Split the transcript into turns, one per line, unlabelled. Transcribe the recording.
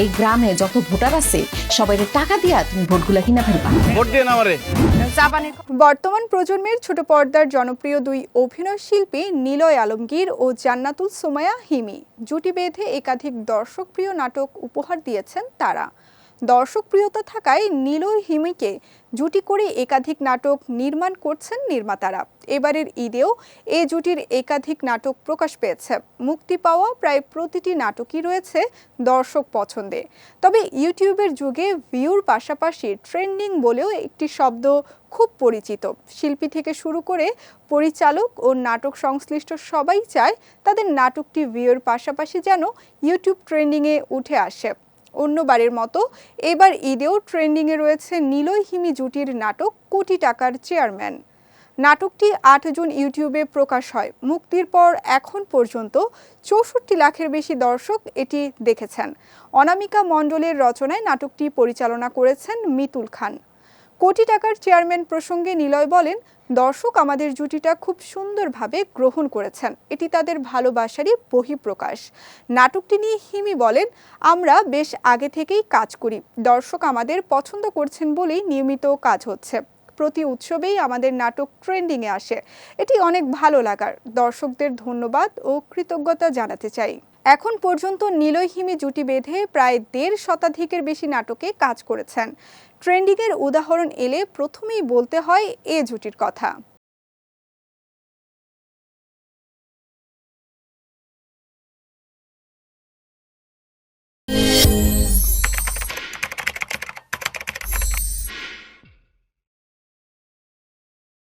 এই গ্রামে যত ভোটার আছে সবাই টাকা দিয়া তুমি ভোটগুলা কিনা ফেলবা।
ভোট দিয়ে না আমারে।
বর্তমান প্রজন্মের ছোট পর্দার জনপ্রিয় দুই অভিনয় শিল্পী নিলয় আলমগীর ও জান্নাতুল সোমায়া হিমি। জুটি বেঁধে একাধিক দর্শকপ্রিয় নাটক উপহার দিয়েছেন তারা। দর্শকপ্রিয়তা থাকায় নিলয় হিমিকে জুটি করে একাধিক নাটক নির্মাণ করছেন নির্মাতারা। এবারের ঈদেও এ জুটির একাধিক নাটক প্রকাশ পেয়েছে। মুক্তি পাওয়া প্রায় প্রতিটি নাটকই রয়েছে দর্শক পছন্দে। তবে ইউটিউবের যুগে ভিউর পাশাপাশি ট্রেন্ডিং বলেও একটি শব্দ খুব পরিচিত। শিল্পী থেকে শুরু করে পরিচালক ও নাটক সংশ্লিষ্ট সবাই চায় তাদের নাটকটি ভিউর পাশাপাশি যেন ইউটিউব ট্রেন্ডিংয়ে উঠে আসে। অন্যবারের মতো। এবার ঈদেও ট্রেন্ডিংয়ে রয়েছে নীলই হিমি জুটির নাটক কোটি টাকার চেয়ারম্যান। নাটকটি আট জুন ইউটিউবে প্রকাশ হয়। মুক্তির পর এখন পর্যন্ত চৌষট্টি লাখের বেশি দর্শক এটি দেখেছেন। অনামিকা মণ্ডলের রচনায় নাটকটি পরিচালনা করেছেন মিতুল খান। কোটি টাকার চেয়ারম্যান প্রসঙ্গে নিলয় বলেন, দর্শক আমাদের জুটিটা খুব সুন্দরভাবে গ্রহণ করেছেন। এটি তাদের ভালোবাসারই বহিঃপ্রকাশ। নাটকটি নিয়ে হিমি বলেন, আমরা বেশ আগে থেকেই কাজ করি। দর্শক আমাদের পছন্দ করছেন বলেই নিয়মিত কাজ হচ্ছে। প্রতি উৎসবেই আমাদের নাটক ট্রেন্ডিংয়ে আসে। এটি অনেক ভালো লাগার। দর্শকদের ধন্যবাদ ও কৃতজ্ঞতা জানাতে চাই। এখন পর্যন্ত নীলহিমি জুটি বেঁধে প্রায় দেড় শতাধিকের বেশি নাটকে কাজ করেছেন। ট্রেন্ডিংয়ের উদাহরণ এলে প্রথমেই বলতে হয় এ জুটির কথা।